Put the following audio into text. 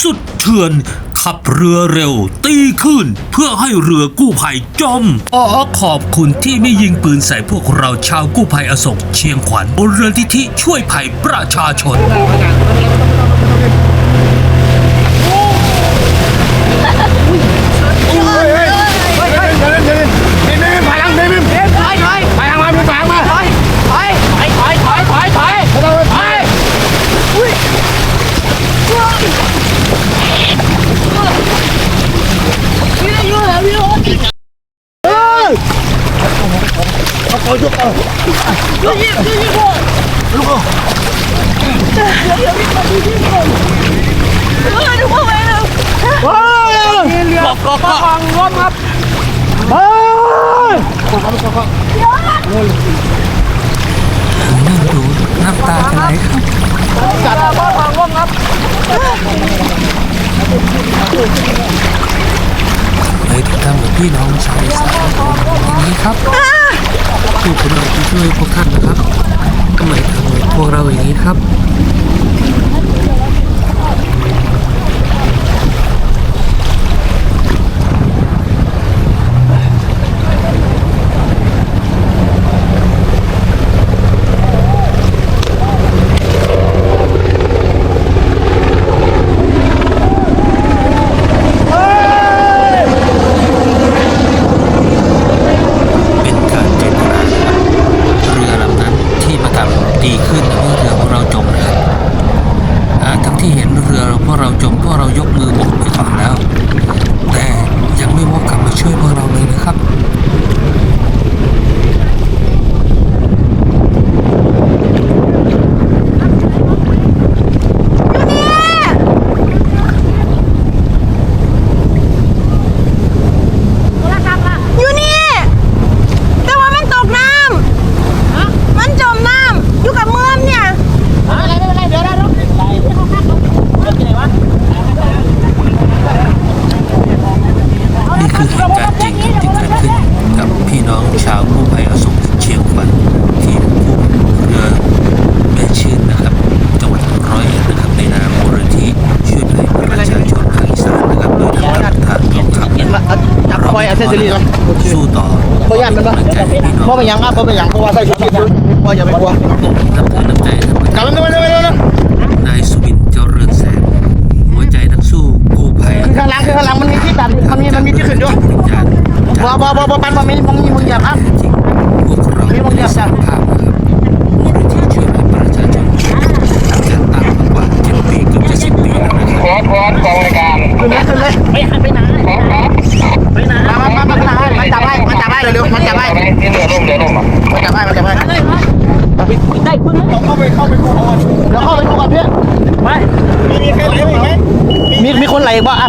สุดเถื่อน ขับเรือเร็ว ตีขึ้น เพื่อให้เรือกู้ภัยจมอ๋อขอบคุณที่ไม่ยิงปืนใส่พวกเราชาวกู้ภัยอโศกเชียงขวัญบนเรือที่ที่ช่วยภัยประชาชน นั่งดูน้ำตาจะไหลครับไปติดตามกับพี่น้องชาวอีสานอย่างนี้ครับ ผู้คนเราที่ช่วยพวกท่านนะครับก็หมายถึงพวกเราอย่างนี้ครับ เป็นการเจตนาเรือลำนั้นที่มาทำดีขึ้นเมื่อเรือของเราจมนะครับอ่าทั้งที่เห็นเรือพวกเราจมพวก เรายกมือบอกอนแล้ว แต่ยังไม่วกกลับมาช่วยพวกเราเลยนะครับ อยู่นี่ แต่ว่ามันตกน้ำ มันจมน้ำ อยู่กับเมือมเนี่ย นี่คือเหตุการณ์จริงที่เกิดขึ้นกับพี่น้องชาวกู้ภัยอสงเชียงขวัญที่ผู้เรือแม่ชื่นนะครับ จังหวัดร้อยเอ็ดนะครับในนามมูลนิธิช่วยเหลือประชาชนภาคอีสานนะครับโดยทางการทางกองทัพนะครับ จับ คอยเอาเส้นสิริก่อนสู้ต่อเพราะยันมันกำปะลังใจให้พี่น้เพองราะเป็นยังอะเพราะเป็นยังเพราะว่าใส่ชุดชีพเพราะอย่าไปกลัวน้ำใจน้ำใจนะครับกลับมันไปเร็วๆนะนายสุบินเจริญแสงหัวใจนักสู้กู้ภัยข้างหลังคือข้างหลังมันมีที่ตันมันมีมันมีที่ขึ้นด้วยวิญญาณบ่บ่บ่บ่ปันบ่มีมึงมีมึงอย่าพักจริงพวกเรามีบางอย่างได้สร้างภา ไหมนี่เรือล่มเรือล่มอะมันจับให้มันจับให้ได้พึ่งเข้าไปเข้าไปดูก่อนเดี๋ยวเข้าไปดูก่อนเพื่อนไปมีมีใครไหลอีกไหมมีมีคนไหลบ้างอะ